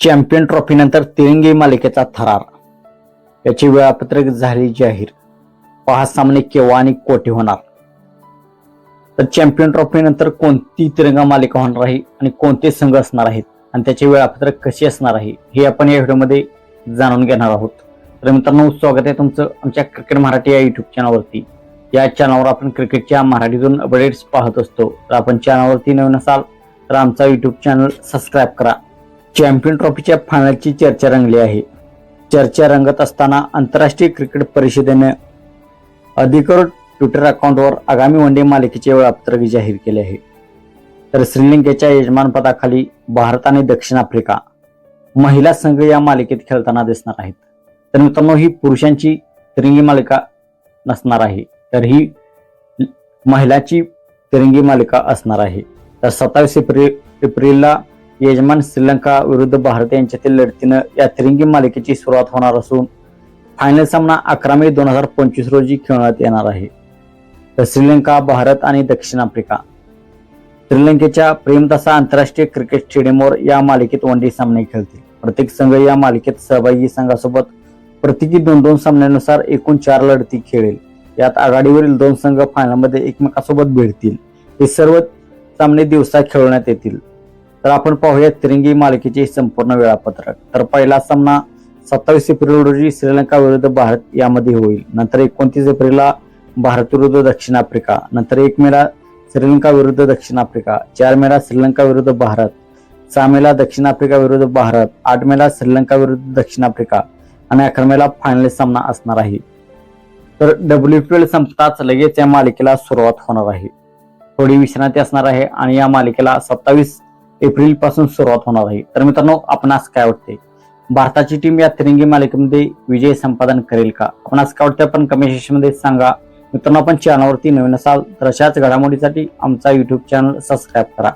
Champion ट्रॉफीनंतर तिरंगी मालिकेचा थरार. याचे वेळापत्रक झाले जाहीर. पहा सामने केव्हा आणि कोठे होणार. तर चॅम्पियन ट्रॉफीनंतर कोणती तिरंगा मालिका होणार आहे आणि कोणते संघ असणार आहेत आणि त्याचे वेळापत्रक कसे असणार आहे हे आपण या व्हिडिओमध्ये जाणून घेणार आहोत. तर मित्रांनो स्वागत आहे तुमचं आमच्या क्रिकेट मराठी या युट्यूब चॅनलवरती या चॅनलवर आपण क्रिकेटच्या मराठीतून अपडेट्स पाहत असतो. तर आपण चॅनलवरती नवीन असाल तर आमचा युट्यूब चॅनल सबस्क्राईब करा. चॅम्पियन ट्रॉफीच्या फायनलची चर्चा रंगली आहे. चर्चा रंगत असताना आंतरराष्ट्रीय क्रिकेट परिषदेने अधिकृत ट्विटर अकाउंटवर आगामी वनडे मालिकेचे वेळापत्रक जाहीर केले आहे. तर श्रीलंकेच्या यजमानपदाखाली भारत आणि दक्षिण आफ्रिका महिला संघ या मालिकेत खेळताना दिसणार आहेत. तर मित्रांनो ही पुरुषांची तिरंगी मालिका नसणार आहे. तर ही महिलाची तिरंगी मालिका असणार आहे. तर सत्तावीस एप्रिल एप्रिलला यजमान श्रीलंका विरुद्ध भारत यांच्यातील लढतीनं या तिरंगी मालिकेची सुरुवात होणार असून फायनल सामना अकरा मे दोन हजार पंचवीस रोजी खेळण्यात येणार आहे. तर श्रीलंका भारत आणि दक्षिण आफ्रिका. श्रीलंकेच्या प्रेमदासा आंतरराष्ट्रीय क्रिकेट स्टेडियमवर या मालिकेत वन डे सामने खेळतील. प्रत्येक संघ या मालिकेत सहभागी संघासोबत प्रत्येकी दोन दोन सामन्यानुसार एकूण चार लढती खेळेल. यात आघाडीवरील दोन संघ फायनलमध्ये एकमेकांसोबत भिडतील हे सर्व सामने दिवसा खेळवण्यात येतील. तर आपण पाहूया तिरंगी मालिकेचे संपूर्ण वेळापत्रक. तर पहिला सामना सत्तावीस एप्रिल रोजी श्रीलंका विरुद्ध भारत यामध्ये होईल. नंतर एकोणतीस एप्रिलला भारत विरुद्ध दक्षिण आफ्रिका. नंतर एक मेला श्रीलंका विरुद्ध दक्षिण आफ्रिका. चार मेला श्रीलंका विरुद्ध भारत. सहा मेला दक्षिण आफ्रिका विरुद्ध भारत. आठ मेला श्रीलंका विरुद्ध दक्षिण आफ्रिका. आणि अकरा मेला फायनल सामना असणार आहे. तर डब्ल्यू पी एल संपताच लगेच या मालिकेला सुरुवात होणार आहे. थोडी विश्रांती असणार आहे आणि या मालिकेला सत्तावीस एप्रिलपासून सुरुवात होणार आहे. तर मित्रांनो आपणास काय वाटते भारताची टीम या तिरंगी मालिकेमध्ये विजय संपादन करेल का? आपणास काय वाटते आपण कमेंट सेक्शनमध्ये सांगा. मित्रांनो आपण चॅनलवरती नवीन असाल तर अशाच घडामोडीसाठी आमचा युट्यूब चॅनल सबस्क्राईब करा.